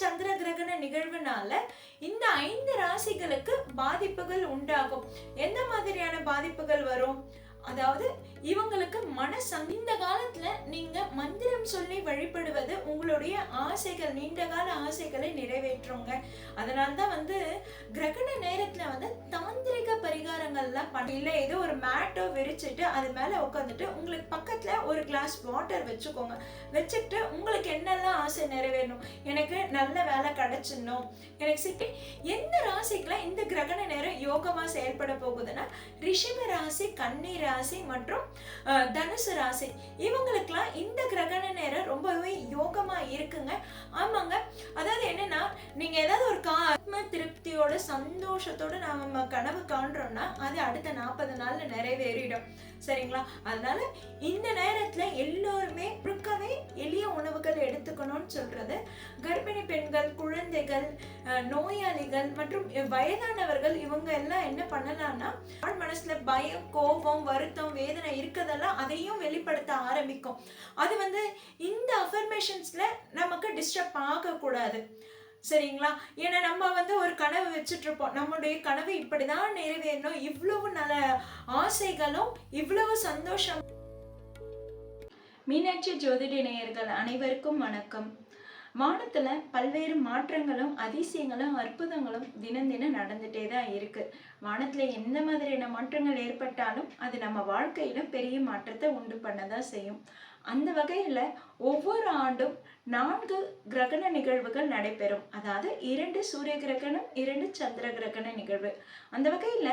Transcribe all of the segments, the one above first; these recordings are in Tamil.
சந்திர கிரகண நிகழ்வுனால இந்த ஐந்து ராசிகளுக்கு பாதிப்புகள் உண்டாகும். எந்த மாதிரியான பாதிப்புகள் வரும்? அதாவது இவங்களுக்கு மனசம் இந்த காலத்துல நீங்க மந்திரம் சொல்லி வழிபடுவது உங்களுடைய ஆசைகள் நீண்ட கால ஆசைகளை நிறைவேற்றுங்க. அதனால தான் வந்து கிரகண நேரத்துல வந்து தாந்திரிக பரிகாரங்கள்லாம் பண்ண இல்லை ஏதோ ஒரு மேட்டோ விரிச்சிட்டு அது மேல உட்காந்துட்டு உங்களுக்கு பக்கத்துல ஒரு கிளாஸ் வாட்டர் வச்சுக்கோங்க. வச்சுக்கிட்டு உங்களுக்கு என்னெல்லாம் ஆசை நிறைவேறணும்? எனக்கு நல்ல வேலை கிடைச்சிடணும். எனக்கு சிக்கி எந்த ராசிக்கெல்லாம் இந்த கிரகண நேரம் யோகமா செயல்பட போகுதுன்னா ரிஷப ராசி கன்னி ராசி மற்றும் தனுசு ராசி. இவங்களுக்கெல்லாம் இந்த கிரகண நேரம் ரொம்பவே யோகமா இருக்குங்க. ஆமாங்க. அதாவது என்னன்னா நீங்க ஏதாவது ஒரு கா ஆத்ம திருப்தியோட சந்தோஷத்தோட நம்ம கனவு காண்றோம்னா அது அடுத்த நாற்பது நாள்ல நிறைவேறிடும். சரிங்களா? அதனால இந்த நேரத்துல எல்லோருமே முழுக்கவே எளிய உணவுகள் எடுத்துக்கணும்னு சொல்றது கர்ப்பிணி பெண்கள் குழந்தைகள் அஹ், நோயாளிகள் மற்றும் வயதானவர்கள் இவங்க எல்லாம் என்ன பண்ணலாம்னா மனசுல பயம் கோபம் வருத்தம் வேதனை இருக்கதெல்லாம் அதையும் வெளிப்படுத்த ஆரம்பிக்கும். அது வந்து இந்த அஃபர்மேஷன்ஸ்ல நமக்கு டிஸ்டர்ப் ஆகக்கூடாது. சரிங்களா? ஏன்னா நம்ம வந்து ஒரு கனவு வச்சுட்டு இருப்போம் நம்மளுடைய கனவு இப்படிதான் நிறைவேறணும். இவ்வளவு நல்ல ஆசைகளும் இவ்வளவு சந்தோஷம். மீனாட்சி ஜோதிட நேயர்கள் அனைவருக்கும் வணக்கம். வானத்துல பல்வேறு மாற்றங்களும் அதிசயங்களும் அற்புதங்களும் தினம் தினம் நடந்துட்டே தான் இருக்கு. வானத்துல எந்த மாதிரியான மாற்றங்கள் ஏற்பட்டாலும் அது நம்ம வாழ்க்கையில பெரிய மாற்றத்தை உண்டு பண்ணதான் செய்யும். அந்த வகையில ஒவ்வொரு ஆண்டும் நான்கு கிரகண நிகழ்வுகள் நடைபெறும். அதாவது இரண்டு சூரிய கிரகணம் இரண்டு சந்திர கிரகண நிகழ்வு. அந்த வகையில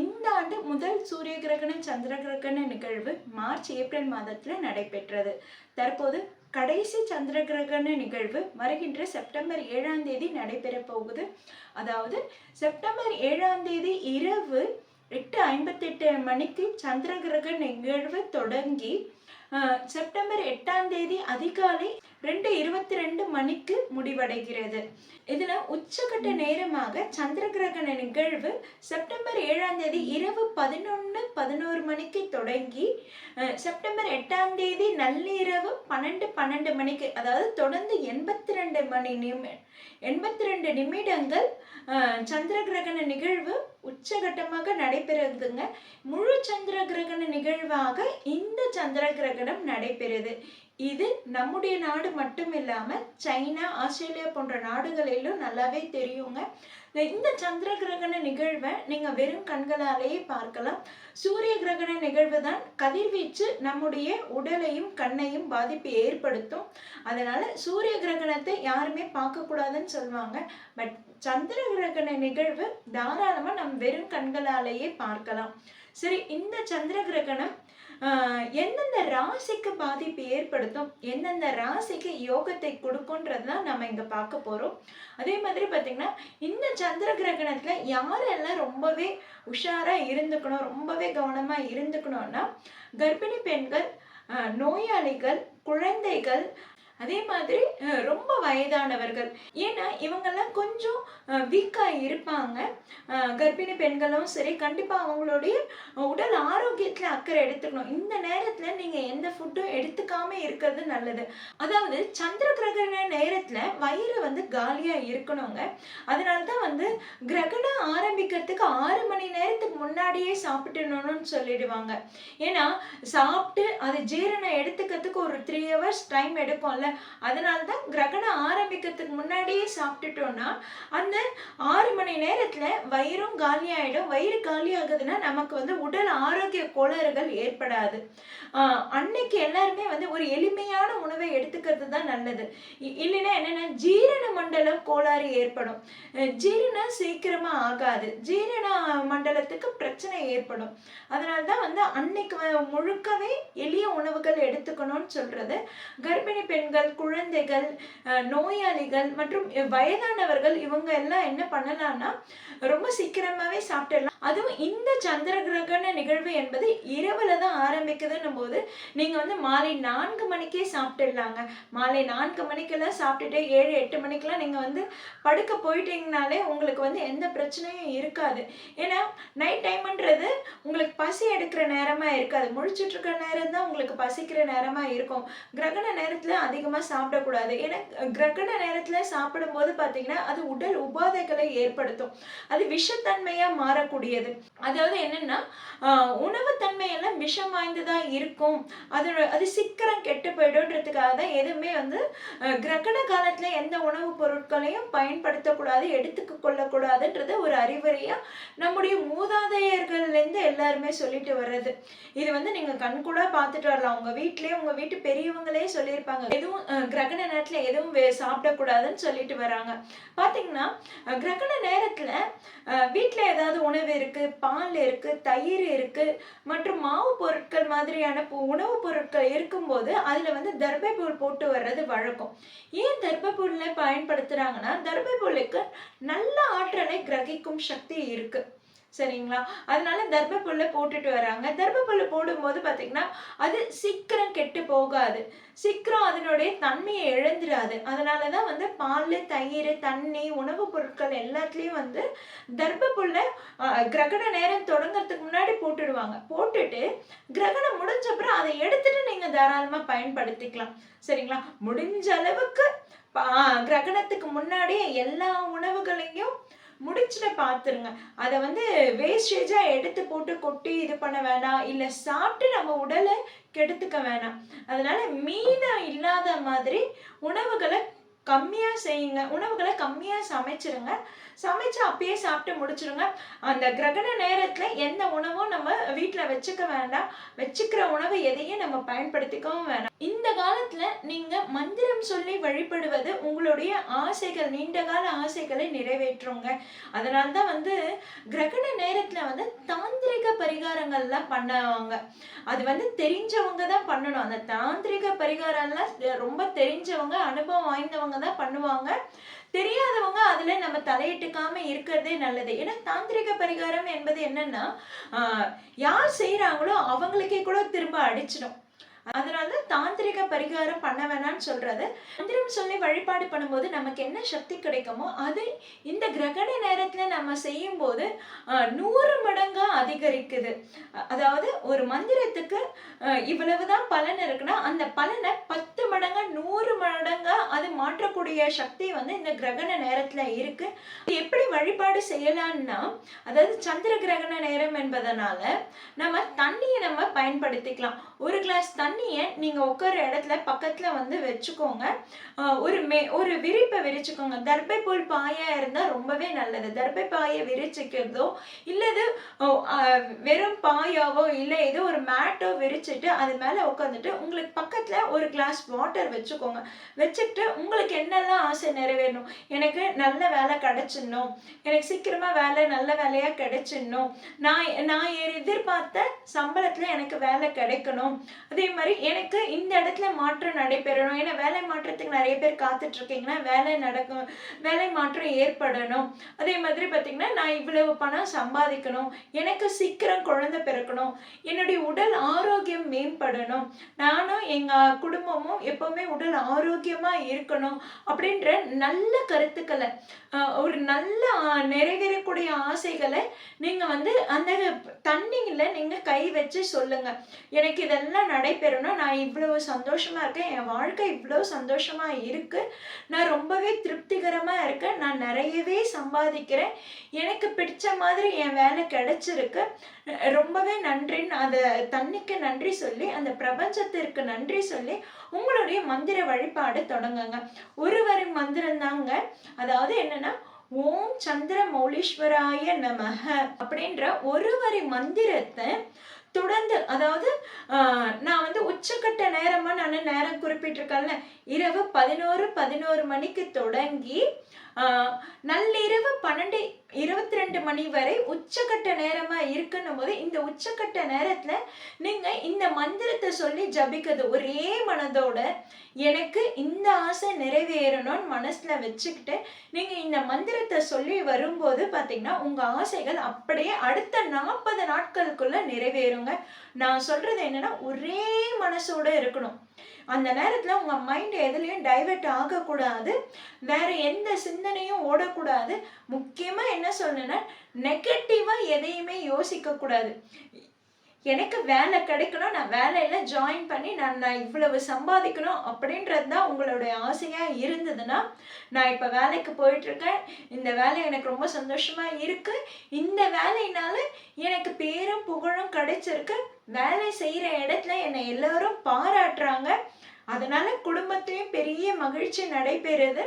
இந்த ஆண்டு முதல் சூரிய கிரகண சந்திர கிரகண நிகழ்வு மார்ச் ஏப்ரல் மாதத்துல நடைபெற்றது. தற்போது கடைசி சந்திர கிரகண நிகழ்வு வருகின்ற செப்டம்பர் ஏழாம் தேதி நடைபெற போகுது. அதாவது செப்டம்பர் ஏழாம் தேதி இரவு எட்டு ஐம்பத்தெட்டு மணிக்கு சந்திர கிரக நிகழ்வு தொடங்கி செப்டம்பர் எட்டாம் தேதி அதிகாலை ரெண்டு இருபத்தி ரெண்டு மணிக்கு முடிவடைகிறது. இதுல உச்சகட்ட நேரமாக சந்திர கிரகண நிகழ்வு செப்டம்பர் ஏழாம் தேதி இரவு பதினொன்று பதினோரு மணிக்கு தொடங்கி செப்டம்பர் எட்டாம் தேதி நள்ளிரவு பன்னெண்டு பன்னெண்டு மணிக்கு அதாவது தொடர்ந்து எண்பத்தி ரெண்டு மணி நிமி எண்பத்தி ரெண்டு நிமிடங்கள் சந்திர கிரகண நிகழ்வு உச்சகட்டமாக நடைபெறுதுங்க. முழு சந்திர கிரகண நிகழ்வாக இந்த சந்திர கிரகணம் நடைபெறுது. இது நம்முடைய நாடு மட்டும் இல்லாமல் சைனா ஆஸ்திரேலியா போன்ற நாடுகளிலும் நல்லாவே தெரியுங்க. இந்த சந்திர கிரகண நிகழ்வை நீங்க வெறும் கண்களாலேயே பார்க்கலாம். சூரிய கிரகண நிகழ்வு தான் கதிர்வீச்சு நம்முடைய உடலையும் கண்ணையும் பாதிப்பு ஏற்படுத்தும். அதனால சூரிய கிரகணத்தை யாருமே பார்க்க கூடாதுன்னு சொல்லுவாங்க. பட் சந்திர கிரகண நிகழ்வு தாராளமா நம் வெறும் கண்களாலேயே பார்க்கலாம். சரி இந்த சந்திர கிரகணம் எந்தெந்த ராசிக்கு பாதிப்பு ஏற்படுத்தும் எந்தெந்த ராசிக்கு யோகத்தை கொடுக்கும்ன்றது தான் நம்ம இங்க பார்க்க போறோம். அதே மாதிரி பார்த்திங்கன்னா இந்த சந்திர கிரகணத்துல யாரெல்லாம் ரொம்பவே உஷாரா இருந்துக்கணும் ரொம்பவே கவனமா இருந்துக்கணும்னா கர்ப்பிணி பெண்கள் நோயாளிகள் குழந்தைகள் அதே மாதிரி ரொம்ப வயதானவர்கள். ஏன்னா இவங்கெல்லாம் கொஞ்சம் வீக்காக இருப்பாங்க. கர்ப்பிணி பெண்களும் சரி கண்டிப்பாக அவங்களுடைய உடல் ஆரோக்கியத்தில் அக்கறை எடுத்துக்கணும். இந்த நேரத்தில் நீங்கள் எந்த ஃபுட்டும் எடுத்துக்காம இருக்கிறது நல்லது. அதாவது சந்திர கிரகண நேரத்தில் வயிறு வந்து காலியாக இருக்கணுங்க. அதனால தான் வந்து கிரகணம் ஆரம்பிக்கிறதுக்கு ஆறு மணி நேரத்துக்கு முன்னாடியே சாப்பிட்டுணும்னு சொல்லிடுவாங்க. ஏன்னா சாப்பிட்டு அது ஜீரணம் எடுத்துக்கிறதுக்கு ஒரு த்ரீ ஹவர்ஸ் டைம் எடுக்கும்ல. அதனால தான் கிரகணம் ஆரம்பிக்கிறதுக்கு முன்னாடியே சாப்பிட்டுட்டோம்னா அந்த ஆறு மணி நேரத்துல வயிறும் காலி ஆயிடும் வயிறு காலி ஆகுதுன்னா நமக்கு வந்து உடல் ஆரோக்கிய கோளாறுகள் ஏற்படாது. அன்னைக்கு எல்லாருமே வந்து ஒரு எளிமையான உணவை எடுத்துக்கிறது தான் நல்லது. இ- இல்லைன்னா என்னன்னா ஜீரண மண்டலம் கோளாறு ஏற்படும். ஜீரணம் சீக்கிரமா ஆகாது. ஜீரண மண்டலத்துக்கு பிரச்சனை ஏற்படும். அதனால தான் வந்து அன்னைக்கு முழுக்கவே எளிய உணவுகள் எடுத்துக்கணும்னு சொல்றது கர்ப்பிணி பெண்கள் குழந்தைகள் நோயாளிகள் மற்றும் வயதானவர்கள் இவங்க எல்லாம் என்ன பண்ணலாம்னா ரொம்ப சீக்கிரமாகவே சாப்பிட்டுடலாம். அதுவும் இந்த சந்திர கிரகண நிகழ்வு என்பது இரவுல தான் ஆரம்பிக்குதுன்னும் போது நீங்கள் வந்து மாலை நான்கு மணிக்கே சாப்பிட்டுடலாங்க. மாலை நான்கு மணிக்கெல்லாம் சாப்பிட்டுட்டு ஏழு எட்டு மணிக்கெல்லாம் நீங்கள் வந்து படுக்க போயிட்டீங்கனாலே உங்களுக்கு வந்து எந்த பிரச்சனையும் இருக்காது. ஏன்னா நைட் டைம்ன்றது உங்களுக்கு பசி எடுக்கிற நேரமாக இருக்காது. முழிச்சிட்டு இருக்கிற நேரம் தான் உங்களுக்கு பசிக்கிற நேரமாக இருக்கும். கிரகண நேரத்தில் அதிக அதிகமாக சாப்பிடக்கூடாது. ஏன்னா கிரகண நேரத்தில் சாப்பிடும்போது பார்த்தீங்கன்னா அது உடல் உபாதைகளை ஏற்படுத்தும். அது விஷத்தன்மையாக மாறக்கூடியது. அதாவது என்னென்னா உணவு தன்மையெல்லாம் விஷம் வாய்ந்ததாக இருக்கும். அது அது சீக்கிரம் கெட்டு போயிடும்ன்றதுக்காக தான் எதுவுமே வந்து கிரகண காலத்தில் எந்த உணவுப் பொருட்களையும் பயன்படுத்தக்கூடாது எடுத்துக்க கொள்ளக்கூடாதுன்றது ஒரு அறிவுரையாக நம்முடைய மூதாதையர்கள்லேருந்து எல்லாருமே சொல்லிட்டு வர்றது. இது வந்து நீங்கள் கண்கூடாக பார்த்துட்டு வரலாம். உங்கள் வீட்லேயே உங்கள் வீட்டு பெரியவங்களே சொல்லியிருப்பாங்க. எதுவும் கிரகண நேரத்தில் எதுவும் சாப்பிடக்கூடாதுன்னு சொல்லிட்டு வராங்க. பார்த்தீங்கன்னா கிரகண நேரத்தில் வீட்டில் ஏதாவது உணவு இருக்குது பால் இருக்குது தயிர் இருக்குது மற்றும் மாவு பொருட்கள் மாதிரியான உணவுப் பொருட்கள் இருக்கும்போது அதில் வந்து தர்பைபுல் போட்டு வர்றது வழக்கம். ஏன் தர்பைபுல்லை பயன்படுத்துகிறாங்கன்னா தர்பைபுல்லுக்கு நல்ல ஆற்றலை கிரகிக்கும் சக்தி இருக்குது சரிங்களா? அதனால தர்பப்புல்ல போட்டுட்டு வராங்க. தர்பப்புல்ல போடும்போது பார்த்தீங்கன்னா அது சீக்கிரம் கெட்டு போகாது. சீக்கிரம் அதனுடைய தன்மையை இழந்துடாது அதனால தான் வந்து பால் தயிர் தண்ணி உணவுப் பொருட்கள் எல்லாத்துலேயும் வந்து தர்பப்புல்ல கிரகண நேரம் தொடங்கிறதுக்கு முன்னாடி போட்டுடுவாங்க. போட்டுட்டு கிரகணம் முடிஞ்ச அப்புறம் அதை எடுத்துட்டு நீங்கள் தாராளமாக பயன்படுத்திக்கலாம். சரிங்களா? முடிஞ்ச அளவுக்கு கிரகணத்துக்கு முன்னாடியே எல்லா உணவுகளையும் முடிச்சுட்டு பார்த்துருங்க அதை வந்து வேஸ்டேஜாக எடுத்து போட்டு கொட்டி இது பண்ண வேணாம். இல்லை சாப்பிட்டு நம்ம உடலை கெடுத்துக்க வேணாம். அதனால மீனாக இல்லாத மாதிரி உணவுகளை கம்மியாக செய்யுங்க. உணவுகளை கம்மியாக சமைச்சிருங்க. சமைச்சு அப்பயே சாப்பிட்டு முடிச்சிருங்க. அந்த கிரகண நேரத்தில் எந்த உணவும் நம்ம வீட்டில் வச்சுக்க வேண்டாம். வச்சுக்கிற உணவு எதையும் நம்ம பயன்படுத்திக்கவும் வேணாம். இந்த காலத்தில் நீங்கள் மந்திரம் சொல்லி வழிபடுவது உங்களுடைய ஆசைகள் நீண்ட கால ஆசைகளை நிறைவேற்றுங்க. அதனால தான் வந்து கிரகண நேரத்தில் வந்து தாந்திரிக பரிகாரங்கள்லாம் பண்ணுவாங்க. அது வந்து தெரிஞ்சவங்க தான் பண்ணணும். அந்த தாந்திரிக பரிகாரம்லாம் ரொம்ப தெரிஞ்சவங்க அனுபவம் வாய்ந்தவங்க தான் பண்ணுவாங்க. தெரியாதவங்க அதுல நம்ம தலையிட்டுக்காம இருக்கிறதே நல்லது. ஏன்னா தாந்திரிக பரிகாரம் என்பது என்னன்னா யார் செய்யறாங்களோ அவங்களுக்கே கூட திரும்ப அடிச்சிடும். அதனால தாந்திரிக பரிகாரம் பண்ண வேணாம்னு சொல்றது. மந்திரம் சொல்லி வழிபாடு பண்ணும்போது நமக்கு என்ன சக்தி கிடைக்குமோ அது இந்த கிரகண நேரத்துல நம்ம செய்யும் போது நூறு மடங்கா அதிகரிக்குது. அதாவது ஒரு மந்திரத்துக்கு இவ்வளவுதான் பலன் இருக்குன்னா அந்த பலனை பத்து மடங்கா நூறு மடங்கா அது மாற்றக்கூடிய சக்தி வந்து இந்த கிரகண நேரத்துல இருக்கு. எப்படி வழிபாடு செய்யலாம்னா அதாவது சந்திர கிரகண நேரம் என்பதனால நம்ம தண்ணியை நம்ம பயன்படுத்திக்கலாம். ஒரு கிளாஸ் தண்ணியை நீங்கள் உட்கார இடத்துல பக்கத்தில் வந்து வச்சுக்கோங்க. ஒரு மே ஒரு விரிப்பை விரிச்சுக்கோங்க. தர்பை போல் பாயாக இருந்தால் ரொம்பவே நல்லது. தர்பை பாயை விரிச்சிக்கிறதோ இல்லது வெறும் பாயாவோ இல்லை ஏதோ ஒரு மேட்டோ விரிச்சிட்டு அது மேலே உட்காந்துட்டு உங்களுக்கு பக்கத்தில் ஒரு கிளாஸ் வாட்டர் வச்சுக்கோங்க. வச்சுக்கிட்டு உங்களுக்கு என்னெல்லாம் ஆசை நிறைவேறணும்? எனக்கு நல்ல வேலை கிடச்சிடணும். எனக்கு சீக்கிரமாக வேலை நல்ல வேலையாக கிடைச்சிடணும். நான் நான் எதிர்பார்த்த சம்பளத்தில் எனக்கு வேலை கிடைக்கணும். அதே மாதிரி எனக்கு இந்த இடத்துல மாற்றம் நடைபெறணும். ஏன்னா வேலை மாற்றத்துக்கு நிறைய பேர் காத்துட்டு இருக்கீங்கன்னா வேலை நடக்கும் வேலை மாற்றம் ஏற்படணும். அதே மாதிரி பார்த்தீங்கன்னா நான் இவ்வளவு பணம் சம்பாதிக்கணும். எனக்கு சீக்கிரம் குழந்தை பிறக்கணும். என்னுடைய உடல் ஆரோக்கியம் மேம்படணும். நானும் எங்கள் குடும்பமும் எப்பவுமே உடல் ஆரோக்கியமாக இருக்கணும் அப்படின்ற நல்ல கருத்துக்களை ஒரு நல்ல நிறைவேறக்கூடிய ஆசைகளை நீங்கள் வந்து அந்த தண்ணியில் நீங்கள் கை வச்சு சொல்லுங்கள் எனக்கு இதெல்லாம் நடைபெறணும் நான் இவ்வளவு சந்தோஷமாக இருக்கேன். என் வாழ்க்கை இவ்வளோ சந்தோஷமாக இருக்குது நான் ரொம்பவே திருப்திகரமாக இருக்கேன். நான் நிறையவே சம்பாதிக்கிறேன். எனக்கு பிடிச்ச மாதிரி என் வேலை கிடைச்சிருக்கு. ரொம்பவே நன்றின்னு அதை தண்ணிக்கு நன்றி சொல்லி அந்த பிரபஞ்சத்திற்கு நன்றி சொல்லி உங்களுடைய மந்திர வழிபாடு தொடங்குங்க. ஒரு வரி மந்திரம் தாங்க. அதாவது என்னன்னா ஓம் சந்திர மௌலீஸ்வராய நமக அப்படின்ற ஒரு வரி மந்திரத்தை தொடர்ந்து அதாவது நான் வந்து உச்சக்கட்ட நேரமாக நான் நேரம் குறிப்பிட்டிருக்கேன்ல. இரவு பதினோரு பதினோரு மணிக்கு தொடங்கி நள்ளிரவு பன்னெண்டு இருபத்தி ரெண்டு மணி வரை உச்சக்கட்ட நேரமாக இருக்குன்னும் போது இந்த உச்சக்கட்ட நேரத்தில் நீங்கள் இந்த மந்திரத்தை சொல்லி ஜபிக்கிறது ஒரே மனதோட எனக்கு இந்த ஆசை நிறைவேறணும்னு மனசில் வச்சுக்கிட்டு நீங்கள் இந்த மந்திரத்தை சொல்லி வரும்போது பார்த்திங்கன்னா உங்கள் ஆசைகள் அப்படியே அடுத்த நாற்பது நாட்களுக்குள்ளே நிறைவேறுங்க. நான் சொல்கிறது என்னன்னா ஒரே மனசோட இருக்கணும். அந்த நேரத்தில் உங்கள் மைண்ட் எதுலேயும் டைவெர்ட் ஆகக்கூடாது. வேறு எந்த சிந்தனையும் ஓடக்கூடாது. முக்கியமாக என்ன சொல்லணுன்னா நெகட்டிவாக எதையுமே யோசிக்கக்கூடாது. எனக்கு வேலை கிடைக்கணும் நான் வேலையில் ஜாயின் பண்ணி நான் நான் இவ்வளவு சம்பாதிக்கணும் அப்படின்றது தான் உங்களுடைய ஆசையாக இருந்ததுன்னா நான் இப்போ வேலைக்கு போயிட்டுருக்கேன். இந்த வேலை எனக்கு ரொம்ப சந்தோஷமாக இருக்குது இந்த வேலையினால எனக்கு பேரும் புகழும் கிடைச்சிருக்கு. வேலை செய்கிற இடத்துல என்னை எல்லோரும் பாராட்டுறாங்க. அதனால குடும்பத்தையும் பெரிய மகிழ்ச்சி நடைபெறுது.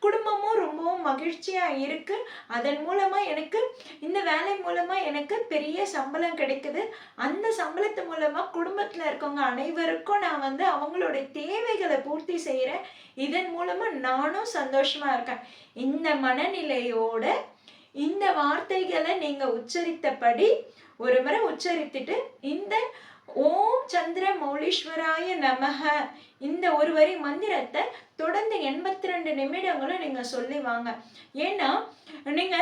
குடும்பமும் ரொம்பவும் மகிழ்ச்சியா இருக்கு. அதன் மூலமா எனக்கு இந்த வேலை மூலமா எனக்கு பெரிய சம்பளம் கிடைக்குது. அந்த சம்பளத்து மூலமா குடும்பத்துல இருக்கவங்க அனைவருக்கும் நான் வந்து அவங்களுடைய தேவைகளை பூர்த்தி செய்யறேன் இதன் மூலமா நானும் சந்தோஷமா இருக்கேன். இந்த மனநிலையோட இந்த வார்த்தைகளை நீங்க உச்சரித்தபடி ஒரு முறை உச்சரித்துட்டு இந்த ஓம் சந்திர மௌலீஸ்வராய நமக. இந்த ஒரு வரி மந்திரத்தை தொடர்ந்து எண்பத்தி ரெண்டு நிமிடங்களும் நீங்க சொல்லி வாங்க. ஏன்னா நீங்க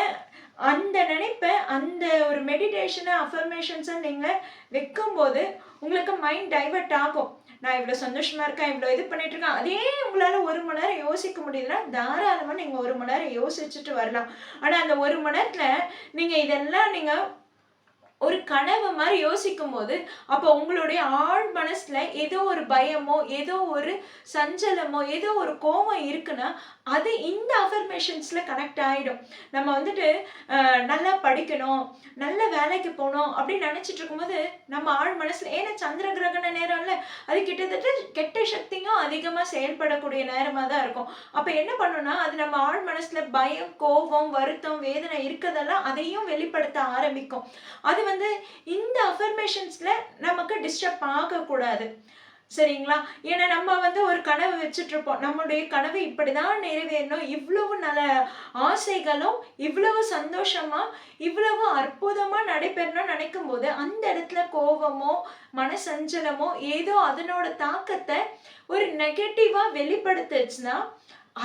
அந்த நினைப்பை அந்த ஒரு மெடிடேஷனை அஃபர்மேஷன்ஸை நீங்கள் வைக்கும்போது உங்களுக்கு மைண்ட் டைவர்ட் ஆகும். நான் இவ்வளோ சந்தோஷமாக இருக்கேன் இவ்வளோ இது பண்ணிட்டு இருக்கேன். அதே உங்களால் ஒரு மணி நேரம் யோசிக்க முடியுதுன்னா தாராளமாக நீங்கள் ஒரு மணி நேரம் யோசிச்சுட்டு வரலாம். ஆனால் அந்த ஒரு மணி நேரத்தில் நீங்கள் இதெல்லாம் நீங்கள் ஒரு கனவு மாதிரி யோசிக்கும் போது அப்போ உங்களுடைய ஆழ் மனசுல ஏதோ ஒரு பயமோ ஏதோ ஒரு சஞ்சலமோ ஏதோ ஒரு கோபம் இருக்குன்னா அது இந்த அஃபர்மேஷன்ஸ்ல கனெக்ட் ஆகிடும் நம்ம வந்துட்டு நல்லா படிக்கணும் நல்ல வேலைக்கு போகணும் அப்படின்னு நினச்சிட்டு இருக்கும்போது நம்ம ஆழ் மனசுல ஏன்னா சந்திர கிரகண நேரம்ல அது கிட்டத்தட்ட கெட்ட சக்தியும் அதிகமாக செயல்படக்கூடிய நேரமாக தான் இருக்கும். அப்போ என்ன பண்ணணும்னா அது நம்ம ஆழ் மனசுல பயம் கோபம் வருத்தம் வேதனை இருக்கதெல்லாம் அதையும் வெளிப்படுத்த ஆரம்பிக்கும். அது வந்து இந்த அஃபர்மேஷன்ஸில் நமக்கு டிஸ்டர்ப் ஆகக்கூடாது. சரிங்களா? ஏன்னா நம்ம வந்து ஒரு கனவு வச்சுட்ருப்போம் நம்மளுடைய நம்முடைய கனவு இப்படிதான் நிறைவேறணும். இவ்வளவு நல்ல ஆசைகளும் இவ்வளவு சந்தோஷமா இவ்வளவு அற்புதமாக நடைபெறணும்னு நினைக்கும் போது அந்த இடத்துல கோபமோ மனசஞ்சலமோ ஏதோ அதனோட தாக்கத்தை ஒரு நெகட்டிவாக வெளிப்படுத்துச்சுன்னா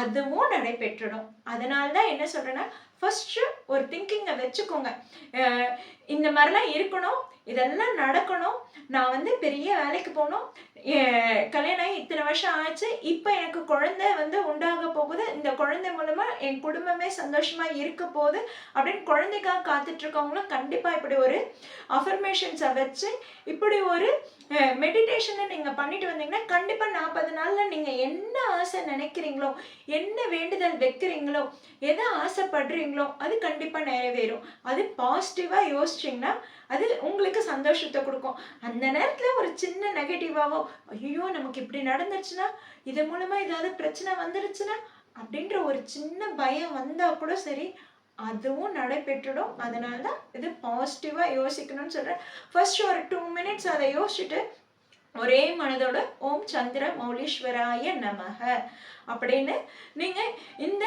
அதுவும் நடைபெற்றுடும். அதனால தான் என்ன சொல்கிறேன்னா ஃபஸ்ட்டு ஒரு திங்கிங்கை வச்சுக்கோங்க. இந்த மாதிரிலாம் இருக்கணும் இதெல்லாம் நடக்கணும். நான் வந்து பெரிய வேலைக்கு போகணும். கல்யாணம் ஆகி இத்தனை வருஷம் ஆச்சு. இப்போ எனக்கு குழந்தை வந்து உண்டாக போகுது. இந்த குழந்தை மூலமாக என் குடும்பமே சந்தோஷமாக இருக்க போகுது. அப்படின்னு குழந்தைக்காக காத்துட்ருக்கவங்களும் கண்டிப்பாக இப்படி ஒரு அஃபர்மேஷன்ஸை வச்சு இப்படி ஒரு மெடிடேஷனை நீங்கள் பண்ணிட்டு வந்தீங்கன்னா கண்டிப்பாக நாற்பது நாளில் நீங்கள் என்ன ஆசை நினைக்கிறீங்களோ என்ன வேண்டுதல் வைக்கிறீங்களோ எதை ஆசைப்படுறீங்களோ அது கண்டிப்பாக நிறைவேறும். அது பாசிட்டிவாக யோசிச்சிங்கன்னா அது உங்களுக்கு சந்தோஷத்தை கொடுக்கும். அந்த நேரத்தில் ஒரு சின்ன நெகட்டிவாவோ ஐயோ நமக்கு இப்படி நடந்துருச்சுன்னா இது மூலமாக ஏதாவது பிரச்சனை வந்துருச்சுன்னா அப்படின்ற ஒரு சின்ன பயம் வந்தால் கூட சரி அதுவும் நடைபெற்றுடும். அதனால தான் இது பாசிட்டிவாக யோசிக்கணும்னு சொல்கிறேன் ஃபர்ஸ்ட் ஒரு டூ மினிட்ஸ் அதை யோசிச்சுட்டு ஒரே மனதோட ஓம் சந்திர மௌலீஸ்வராய நமக. அப்படின்னு நீங்கள் இந்த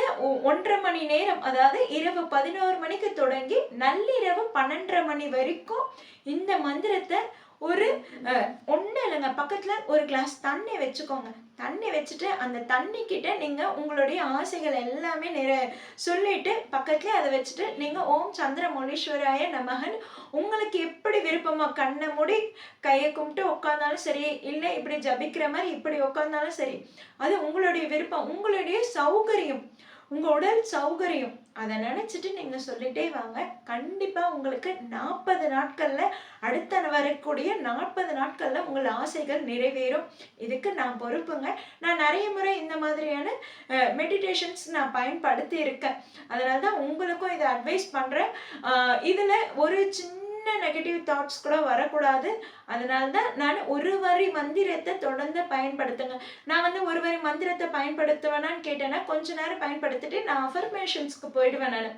ஒன்றரை மணி நேரம் அதாவது இரவு பதினோரு மணிக்கு தொடங்கி நள்ளிரவு பன்னெண்டரை மணி வரைக்கும் இந்த மந்திரத்தை ஒரு ஒன்றும் இல்லைங்க. பக்கத்தில் ஒரு கிளாஸ் தண்ணி வச்சுக்கோங்க. தண்ணி வச்சுட்டு அந்த தண்ணி கிட்ட நீங்கள் உங்களுடைய ஆசைகள் எல்லாமே நிற சொல்லிட்டு பக்கத்துலேயே அதை வச்சுட்டு நீங்கள் ஓம் சந்திரமௌலீஸ்வராய நமகன். உங்களுக்கு எப்படி விருப்பமாக கண்ணை மூடி கையை கும்பிட்டு உட்காந்தாலும் சரி இல்லை இப்படி ஜபிக்கிற மாதிரி இப்படி உட்காந்தாலும் சரி அது உங்களுடைய விருப்பம். உங்களுடைய சௌகரியம். உங்கள் உடல் சௌகரியம். அதை நினச்சிட்டு நீங்கள் சொல்லிட்டே வாங்க. கண்டிப்பாக உங்களுக்கு நாற்பது நாட்களில் அடுத்த வரக்கூடிய நாற்பது நாட்களில் உங்கள் ஆசைகள் நிறைவேறும். இதுக்கு நான் பொறுப்புங்க. நான் நிறைய முறை இந்த மாதிரியான மெடிடேஷன்ஸ் நான் பயன்படுத்தி இருக்கேன். அதனால தான் உங்களுக்கும் இதை அட்வைஸ் பண்ணுறேன் இதில் ஒரு சின்ன சின்ன நெகட்டிவ் தாட்ஸ் கூட வரக்கூடாது. அதனால தான் நான் ஒரு வரி மந்திரத்தை தொடர்ந்து பயன்படுத்துங்க. நான் வந்து ஒரு வரி மந்திரத்தை பயன்படுத்துவேனான்னு கேட்டேன்னா கொஞ்ச நேரம் பயன்படுத்திட்டு நான் அஃபர்மேஷன்ஸ்க்கு போயிடுவேன் நான்.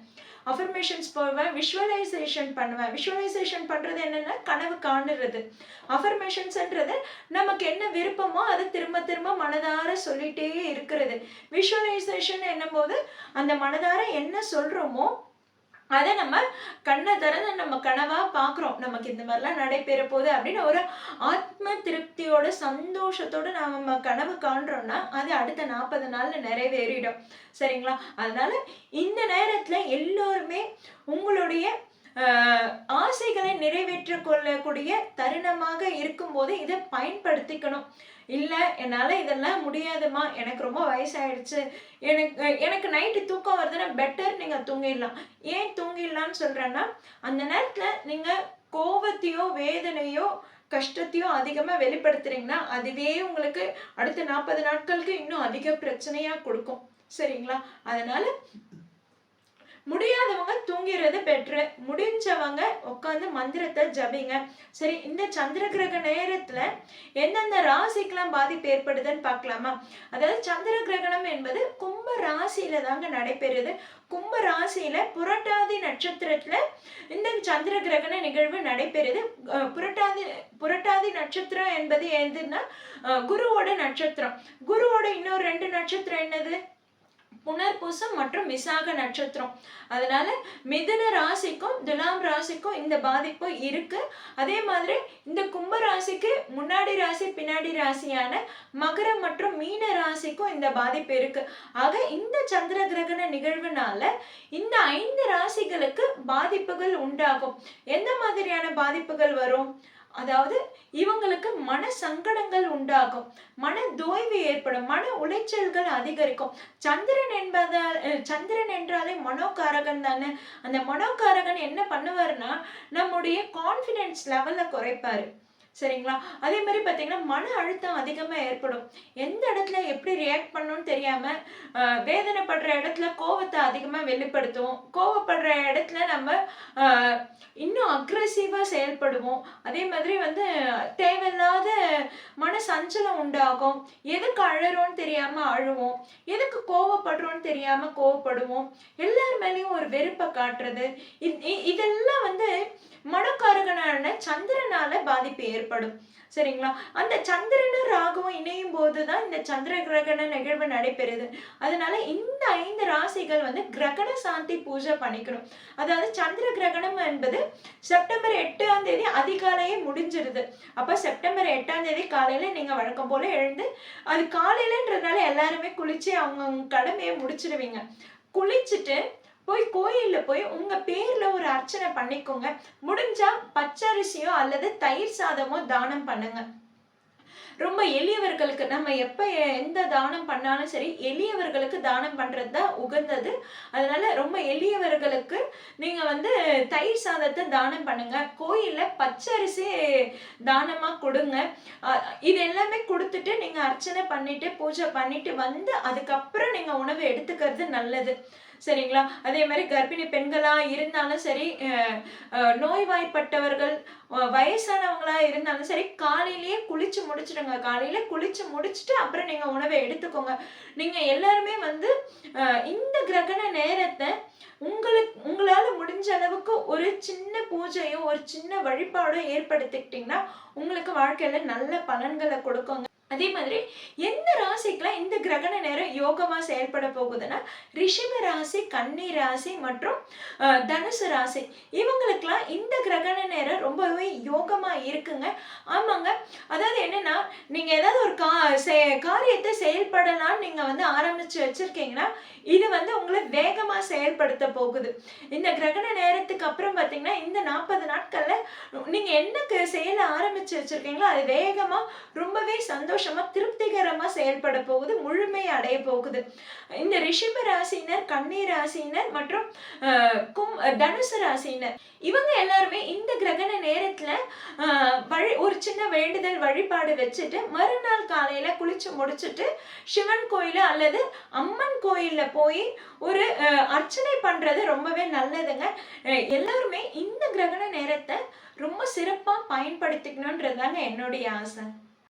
அஃபர்மேஷன்ஸ் போவேன் விஷுவலைசேஷன் பண்ணுவேன். விஷுவலைசேஷன் பண்ணுறது என்னென்னா கனவு காணுறது. அஃபர்மேஷன்ஸ்ன்றது நமக்கு என்ன விருப்பமோ அதை திரும்ப திரும்ப மனதார சொல்லிட்டே இருக்கிறது. விஷுவலைசேஷன் என்னும் போது அந்த மனதார என்ன சொல்கிறோமோ அதை நம்ம கண்ணை திறந்து நம்ம கனவா பார்க்குறோம். நமக்கு இந்த மாதிரிலாம் நடைபெற போகுது அப்படின்னு ஒரு ஆத்ம திருப்தியோட சந்தோஷத்தோட நம்ம கனவு காண்றோம்னா அது அடுத்த நாற்பது நாள்ல நிறைவேறிடும். சரிங்களா? அதனால இந்த நேரத்துல எல்லோருமே உங்களுடைய ஆசைகளை நிறைவேற்ற கொள்ளக்கூடிய தருணமாக இருக்கும்போது இதை பயன்படுத்திக்கணும். இல்லை என்னால் இதெல்லாம் முடியாதுமா எனக்கு ரொம்ப வயசாயிடுச்சு. எனக்கு எனக்கு நைட்டு தூக்கம் வருதுன்னா பெட்டர் நீங்கள் தூங்கிடலாம். ஏன் தூங்கிடலான்னு சொல்கிறேன்னா அந்த நேரத்தில் நீங்கள் கோபத்தையோ வேதனையோ கஷ்டத்தையும் அதிகமாக வெளிப்படுத்துறீங்கன்னா அதுவே உங்களுக்கு அடுத்த நாற்பது நாட்களுக்கு இன்னும் அதிக பிரச்சனையாக கொடுக்கும். சரிங்களா? அதனால் முடியாதவங்க தூங்கிறது பெட்ரு. முடிஞ்சவங்க உட்காந்து மந்திரத்தை ஜபிங்க. சரி இந்த சந்திர கிரக நேரத்துல எந்தெந்த ராசிக்கெல்லாம் பாதிப்பு ஏற்படுதுன்னு பார்க்கலாமா அதாவது சந்திர கிரகணம் என்பது கும்ப ராசியில தாங்க நடைபெறுது. கும்ப ராசியில புரட்டாதி நட்சத்திரத்துல இந்த சந்திர கிரகண நிகழ்வு நடைபெறுது. புரட்டாதி புரட்டாதி நட்சத்திரம் என்பது எதுன்னா குருவோட நட்சத்திரம். குருவோட இன்னொரு ரெண்டு நட்சத்திரம் என்னது? புனர்பூசம் மற்றும் விசாக நட்சத்திரம். அதனால மிதுன ராசிக்கும் துலாம் ராசிக்கும் இந்த பாதிப்பு இருக்கு. அதே மாதிரி இந்த கும்ப ராசிக்கு முன்னாடி ராசி பின்னாடி ராசியான மகரம் மற்றும் மீன ராசிக்கும் இந்த பாதிப்பு இருக்கு. ஆக இந்த சந்திர கிரகண நிகழ்வுனால இந்த ஐந்து ராசிகளுக்கு பாதிப்புகள் உண்டாகும். எந்த மாதிரியான பாதிப்புகள் வரும்? அதாவது இவங்களுக்கு மன சங்கடங்கள் உண்டாகும் மன தோய்வு ஏற்படும் மன உளைச்சல்கள் அதிகரிக்கும். சந்திரன் என்பதால் சந்திரன் என்றாலே மனோகாரகன் தானே. அந்த மனோகாரகன் என்ன பண்ணுவாருன்னா நம்முடைய கான்ஃபிடென்ஸ் லெவலை குறைப்பாரு. சரிங்களா? அதே மாதிரி பார்த்தீங்கன்னா மன அழுத்தம் அதிகமாக ஏற்படும். எந்த இடத்துல எப்படி ரியாக்ட் பண்ணணும்னு தெரியாமல் வேதனைப்படுற இடத்துல கோவத்தை அதிகமாக வெளிப்படுத்துவோம். கோவப்படுற இடத்துல நம்ம இன்னும் அக்ரெசிவாக செயல்படுவோம். அதே மாதிரி வந்து தேவையில்லாத மன சஞ்சலம் உண்டாகும். எதுக்கு அழறோம்னு தெரியாமல் அழுவோம். எதுக்கு கோவப்படுறோம்னு தெரியாமல் கோவப்படுவோம். எல்லார் மேலேயும் ஒரு வெறுப்பை காட்டுறது. இ- இ- இதெல்லாம் வந்து மனக்காரகனான சந்திரனால பாதிப்பு ஏற்படும். சரிங்களா? அந்த சந்திரனும் ராகுவும் இணையும் போதுதான் இந்த சந்திர கிரகண நிகழ்வு நடைபெறுது. அதனால இந்த ஐந்து ராசிகள் வந்து கிரகண சாந்தி பூஜை பண்ணிக்கணும். அதாவது சந்திர கிரகணம் என்பது செப்டம்பர் எட்டாம் தேதி அதிகாலையே முடிஞ்சிருது. அப்ப செப்டம்பர் எட்டாம் தேதி காலையில நீங்க வழக்கம் போல எழுந்து அது காலையிலன்றதுனால எல்லாருமே குளிச்சு அவங்க கடமையை முடிச்சிடுவீங்க குளிச்சுட்டு போய் கோயிலில் போய் உங்கள் பேரில் ஒரு அர்ச்சனை பண்ணிக்கோங்க. முடிஞ்சால் பச்சரிசியோ அல்லது தயிர் சாதமோ தானம் பண்ணுங்க. ரொம்ப எளியவர்களுக்கு நம்ம எப்போ எந்த தானம் பண்ணாலும் சரி எளியவர்களுக்கு தானம் பண்ணுறது தான் உகந்தது. அதனால ரொம்ப எளியவர்களுக்கு நீங்கள் வந்து தயிர் சாதத்தை தானம் பண்ணுங்க. கோயிலில் பச்சரிசி தானமாக கொடுங்க. இது எல்லாமே கொடுத்துட்டு நீங்கள் அர்ச்சனை பண்ணிட்டு பூஜை பண்ணிட்டு வந்து அதுக்கப்புறம் நீங்கள் உணவு எடுத்துக்கிறது நல்லது. சரிங்களா? அதே மாதிரி கர்ப்பிணி பெண்களாக இருந்தாலும் சரி நோய்வாய்ப்பட்டவர்கள் வயசானவங்களாக வயசானவங்களா இருந்தாலும் சரி காலையிலேயே குளிச்சு முடிச்சிடுங்க. காலையில குளிச்சு முடிச்சுட்டு அப்புறம் நீங்க உணவை எடுத்துக்கோங்க. நீங்க எல்லாருமே வந்து இந்த கிரகண நேரத்தை உங்களுக்கு உங்களால முடிஞ்ச அளவுக்கு ஒரு சின்ன பூஜையோ ஒரு சின்ன வழிபாடோ ஏற்படுத்திக்கிட்டீங்கன்னா உங்களுக்கு வாழ்க்கையில நல்ல பலன்களை கொடுக்குங்க. அதே மாதிரி எந்த ராசிக்கெல்லாம் இந்த கிரகண நேரம் யோகமாக செயல்பட போகுதுன்னா ரிஷப ராசி கன்னி ராசி மற்றும் தனுசு ராசி. இவங்களுக்கெல்லாம் இந்த கிரகண நேரம் ரொம்பவே யோகமாக இருக்குங்க. ஆமாங்க. அதாவது என்னன்னா நீங்கள் ஏதாவது ஒரு கா செ- காரியத்தை செயல்படலாம்னு நீங்கள் வந்து ஆரம்பித்து வச்சுருக்கீங்கன்னா இது வந்து உங்களை வேகமாக செயல்படுத்த போகுது. இந்த கிரகண நேரத்துக்கு அப்புறம் பார்த்தீங்கன்னா இந்த நாற்பது நாட்களில் நீங்கள் என்ன செயலை ஆரம்பித்து வச்சுருக்கீங்களோ வச்சிருக்கீங்களோ அது வேகமாக ரொம்பவே சந்தோஷம் திருப்திகரமா செயல்பட போகுது முழுமை அடைய போகுது. இந்த ரிஷப ராசினர் கன்னி ராசினர் மற்றும் கும் தனுசு ராசினர் இவங்க எல்லாருமே இந்த கிரகண நேரத்துல வழி ஒரு சின்ன வேண்டுதல் வழிபாடு வச்சுட்டு மறுநாள் காலையில குளிச்சு முடிச்சுட்டு சிவன் கோயில அல்லது அம்மன் கோயில்ல போய் ஒரு அர்ச்சனை பண்றது ரொம்பவே நல்லதுங்க. எல்லாருமே இந்த கிரகண நேரத்தை ரொம்ப சிறப்பாக பயன்படுத்திக்கணுன்றதுதாங்க என்னுடைய ஆசை.